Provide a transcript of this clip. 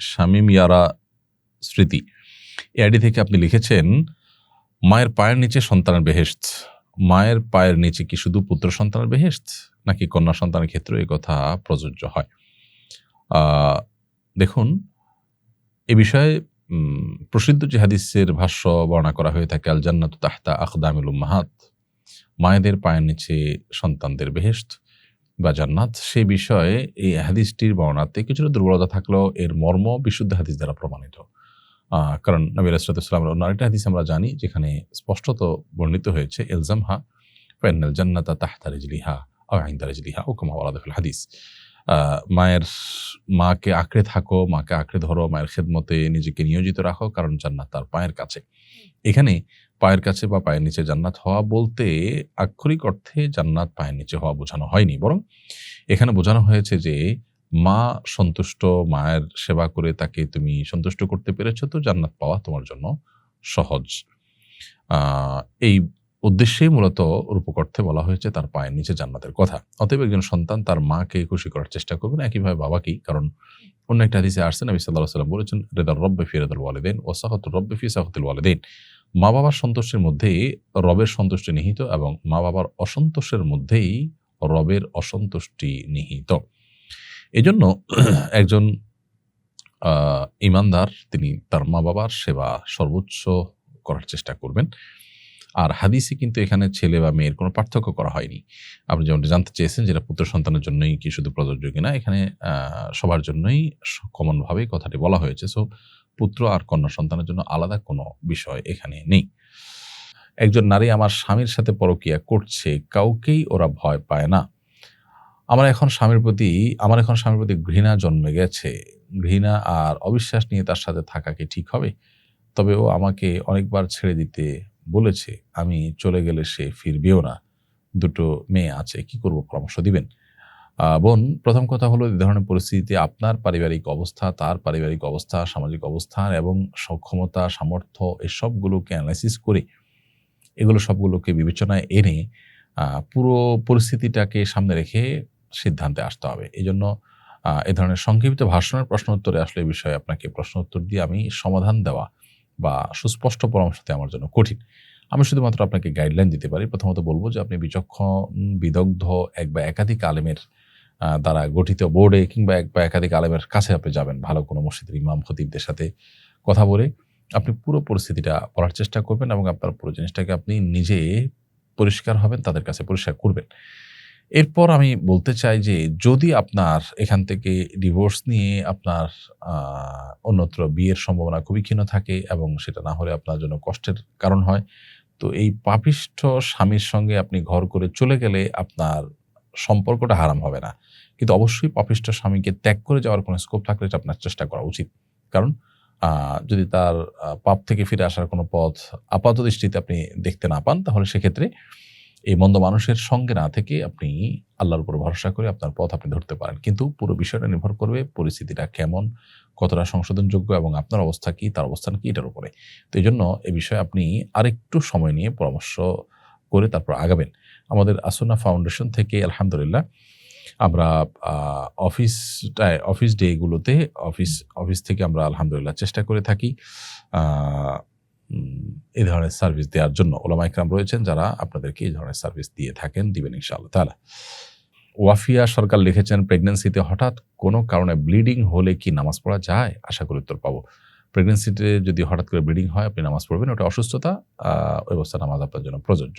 শামিম ইয়ারা স্মৃতি। এই আইডি থেকে আপনি লিখেছেন, মায়ের পায়ের নিচে সন্তানের বেহেস্ত মায়ের পায়ের নিচে কি শুধু পুত্র সন্তানের বেহেস্ত নাকি কন্যা সন্তানের ক্ষেত্রে এই কথা প্রযোজ্য হয়? দেখুন, এ বিষয়ে প্রসিদ্ধ যে হাদিসের ভাষ্য বর্ণনা করা হয়ে থাকে আল জান্নাত তাহতা আখদামিল উম্মাহাত। মায়েদের পায়ের নিচে সন্তানদের বেহেস্ত বা জান্নাত, সে বিষয়ে এই হাদিসটির বর্ণাতে কিছুটা দুর্বলতা থাকলেও এর মর্ম বিশুদ্ধ হাদিস দ্বারা প্রমাণিত। কারণ নবী রাসুলামের অন্য আরেকটা হাদিস আমরা জানি, যেখানে স্পষ্টত বর্ণিত হয়েছে, এলজামহা ফাইনাল জান্নাতা তাহতা রিজলিহা আইন্দা রিজলিহা ও কমা ওয়ালাদুল হাদিস। মায়ের মাকে আঁকড়ে থাকো, মাকে আঁকড়ে ধরো, মায়ের খেদমতে নিজেকে নিয়োজিত রাখো, কারণ জান্নাত তার পায়ের কাছে। এখানে পায়ের কাছে বা পায়ের নিচে জান্নাত হওয়া বলতে আক্ষরিক অর্থে জান্নাত পায়ের নিচে হওয়া বোঝানো হয়নি। বরং এখানে বোঝানো হয়েছে যে মা সন্তুষ্ট, মায়ের সেবা করে তাকে তুমি সন্তুষ্ট করতে পেরেছ, তো জান্নাত পাওয়া তোমার জন্য সহজ। এই উদ্দেশ্যেই মূলত রূপক অর্থে বলা হয়েছে তার পায়ের নিচে জান্নাতের কথা। অতএব একজন সন্তান তার মাকে খুশি করার চেষ্টা করবেন একইভাবে বাবাকেই কারণ অন্য একটা হাদিসে আসছে, নবী সাল্লাহ সাল্লাম বলেছেন, রেদার রব্বে ফি রেদাল ওয়ালেদেন ও সাহতুর রব্বে ফি সাহতুল ওয়ালেদেন মা বাবার সন্তোষের মধ্যেই রবের সন্তুষ্টি নিহিত এবং মা বাবার অসন্তোষের মধ্যেই রবের অসন্তুষ্টি নিহিত। এজন্য একজন ইমানদার তিনি তার মা বাবার সেবা সর্বোচ্চ করার চেষ্টা করবেন। আর হাদিসে কিন্তু এখানে ছেলে বা মেয়ের কোনো পার্থক্য করা হয়নি। আপনি যেমনটা জানতে চেয়েছেন যেটা পুত্র সন্তানের জন্যই কি শুধু প্রযোজ্য কিনা, এখানে সবার জন্যই কমনভাবেই কথাটি বলা হয়েছে। সো পুত্র আর কন্যা সন্তানের জন্য আলাদা কোনো বিষয় এখানে নেই। একজন নারী আমার স্বামীর সাথে পরকিয়া করছে, কাউকেই ওরা ভয় পায় না। আমার এখন স্বামীর প্রতি, আমার এখন স্বামীর প্রতি ঘৃণা জন্মে গেছে। ঘৃণা আর অবিশ্বাস নিয়ে তার সাথে থাকা কি ঠিক হবে? তবে ও আমাকে অনেকবার ছেড়ে দিতে বলেছে, আমি চলে গেলে সে ফিরবেও না। দুটো মেয়ে আছে, কি করব পরামর্শ দিবেন? বোন, প্রথম কথা হলো এই ধরনের পরিস্থিতিতে আপনার পারিবারিক অবস্থা, তার পারিবারিক অবস্থা, সামাজিক অবস্থান এবং সক্ষমতা, সামর্থ্য এসবগুলোকে অ্যানালাইসিস করে এগুলো সবগুলোকে বিবেচনায় এনে পুরো পরিস্থিতিটাকে সামনে রেখে সিদ্ধান্তে আসতে হবে। এই জন্য এ ধরনের সংক্ষিপ্ত ভাষণের প্রশ্ন উত্তরে আসলে এই বিষয়ে আপনাকে প্রশ্ন উত্তর দিয়ে আমি সমাধান দেওয়া বা সুস্পষ্ট পরামর্শ দেওয়া আমার জন্য কঠিন। আমি শুধুমাত্র আপনাকে গাইডলাইন দিতে পারি। প্রথমত বলব যে আপনি বিচক্ষণ, বিদগ্ধ এক বা একাধিক আলেমের দ্বারা গঠিত বোর্ডে কিংবা এক বা একাধিক আলেমের কাছে আপনি যাবেন, ভালো কোনো মসজিদের ইমাম, খতিবদের সাথে কথা বলে আপনি পুরো পরিস্থিতিটা পড়ার চেষ্টা করবেন এবং আপনার পুরো জিনিসটাকে আপনি নিজে পরিষ্কার হবেন, তাদের কাছে পরিষ্কার করবেন। এরপর আমি বলতে চাই যে, যদি আপনার এখান থেকে ডিভোর্স নিয়ে আপনার অন্যত্র বিয়ের সম্ভাবনা খুবই ক্ষীণ থাকে এবং সেটা না হলে আপনার জন্য কষ্টের কারণ হয়, তো এই পাপিষ্ঠ স্বামীর সঙ্গে আপনি ঘর করে চলে গেলে আপনার সম্পর্কটা হারাম হবে না। কিন্তু অবশ্যই পাপিষ্ঠ স্বামীকে ত্যাগ করে যাওয়ার কোনো স্কোপ থাকলে এটা আপনার চেষ্টা করা উচিত। কারণ যদি তার পাপ থেকে ফিরে আসার কোনো পথ আপাত দৃষ্টিতে আপনি দেখতে না পান, তাহলে সেক্ষেত্রে এই মন্দ মানুষের সঙ্গে না থেকে আপনি আল্লাহর উপর ভরসা করে আপনার পথ আপনি ধরতে পারেন। কিন্তু পুরো বিষয়টা নির্ভর করবে পরিস্থিতিটা কেমন, কতটা সংশোধনযোগ্য এবং আপনার অবস্থা কি, তার অবস্থান কি, এটার উপরে। তো এই জন্য এ বিষয়ে আপনি আরেকটু সময় নিয়ে পরামর্শ করে তারপর আগাবেন। আমাদের আসনা ফাউন্ডেশন থেকে আলহামদুলিল্লাহ আমরা অফিসটায় অফিস ডেগুলোতে অফিস অফিস থেকে আমরা আলহামদুলিল্লাহ চেষ্টা করে থাকি এই ধরনের সার্ভিস দেওয়ার জন্য। ওলামা ইকরাম রয়েছেন যারা আপনাদেরকে এই ধরনের সার্ভিস দিয়ে থাকেন, দিবেন ইনশাআল্লাহ তালা ওয়াফিয়া সরকার লিখেছেন প্রেগনেন্সিতে হঠাৎ কোনো কারণে ব্লিডিং হলে কি নামাজ পড়া যায়? আশা করি উত্তর পাবো। প্রেগনেন্সিতে যদি হঠাৎ করে ব্লিডিং হয়, আপনি নামাজ পড়বেন, ওটা অসুস্থতা ওই অবস্থা নামাজ আপনার জন্য প্রযোজ্য।